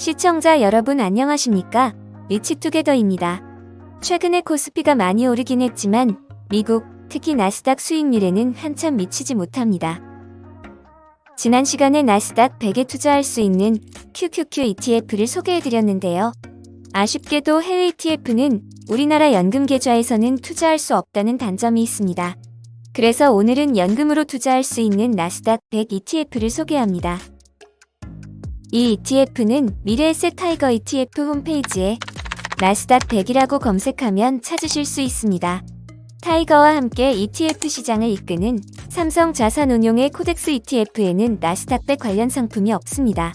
시청자 여러분 안녕하십니까? 리치투게더입니다. 최근에 코스피가 많이 오르긴 했지만 미국, 특히 나스닥 수익률에는 한참 미치지 못합니다. 지난 시간에 나스닥 100에 투자할 수 있는 QQQ ETF를 소개해드렸는데요. 아쉽게도 해외 ETF는 우리나라 연금 계좌에서는 투자할 수 없다는 단점이 있습니다. 그래서 오늘은 연금으로 투자할 수 있는 나스닥 100 ETF를 소개합니다. 이 ETF는 미래에셋 타이거 ETF 홈페이지에 나스닥 100이라고 검색하면 찾으실 수 있습니다. 타이거와 함께 ETF 시장을 이끄는 삼성 자산운용의 코덱스 ETF에는 나스닥 100 관련 상품이 없습니다.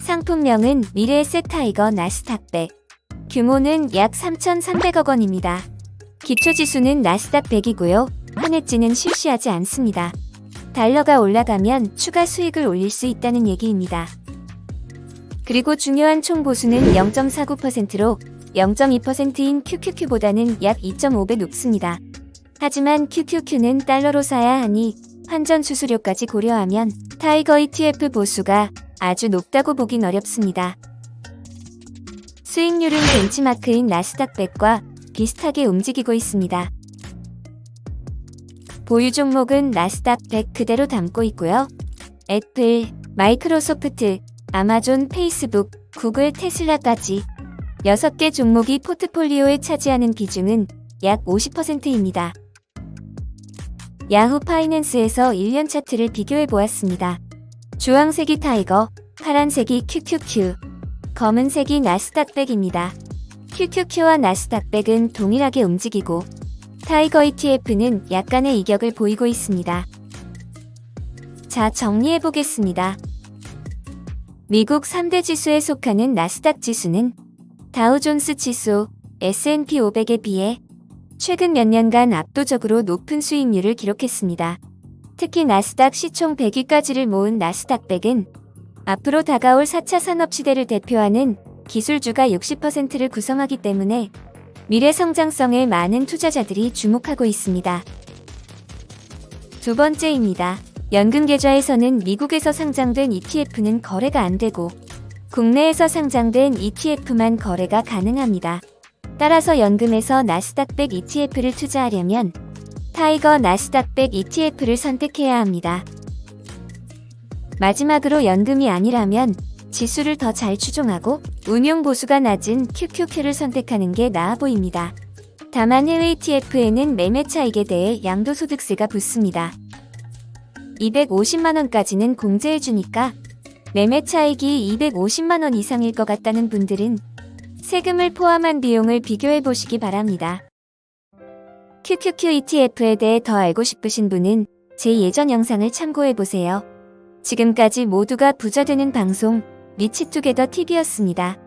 상품명은 미래에셋 타이거 나스닥 100. 규모는 약 3,300억 원입니다. 기초지수는 나스닥 100이고요. 한해지는 실시하지 않습니다. 달러가 올라가면 추가 수익을 올릴 수 있다는 얘기입니다. 그리고 중요한 총 보수는 0.49%로 0.2%인 QQQ보다는 약 2.5배 높습니다. 하지만 QQQ는 달러로 사야 하니 환전 수수료까지 고려하면 타이거 ETF 보수가 아주 높다고 보긴 어렵습니다. 수익률은 벤치마크인 나스닥 100과 비슷하게 움직이고 있습니다. 보유 종목은 나스닥 100 그대로 담고 있고요. 애플, 마이크로소프트, 아마존, 페이스북, 구글, 테슬라까지 6개 종목이 포트폴리오에 차지하는 비중은 약 50%입니다. 야후 파이낸스에서 1년 차트를 비교해 보았습니다. 주황색이 타이거, 파란색이 QQQ, 검은색이 나스닥 100입니다. QQQ와 나스닥 100은 동일하게 움직이고 타이거 ETF는 약간의 이격을 보이고 있습니다. 자, 정리해 보겠습니다. 미국 3대 지수에 속하는 나스닥 지수는 다우존스 지수, S&P 500에 비해 최근 몇 년간 압도적으로 높은 수익률을 기록했습니다. 특히 나스닥 시총 100위까지를 모은 나스닥 100은 앞으로 다가올 4차 산업 시대를 대표하는 기술주가 60%를 구성하기 때문에 미래 성장성에 많은 투자자들이 주목하고 있습니다. 두 번째입니다. 연금 계좌에서는 미국에서 상장된 ETF는 거래가 안 되고 국내에서 상장된 ETF만 거래가 가능합니다. 따라서 연금에서 나스닥 100 ETF를 투자하려면 타이거 나스닥 100 ETF를 선택해야 합니다. 마지막으로 연금이 아니라면 지수를 더 잘 추종하고 운용 보수가 낮은 QQQ를 선택하는 게 나아 보입니다. 다만 해외 ETF에는 매매 차익에 대해 양도소득세가 붙습니다. 250만원까지는 공제해주니까 매매 차익이 250만원 이상일 것 같다는 분들은 세금을 포함한 비용을 비교해 보시기 바랍니다. QQQ ETF에 대해 더 알고 싶으신 분은 제 예전 영상을 참고해 보세요. 지금까지 모두가 부자 되는 방송 리치투게더 TV였습니다.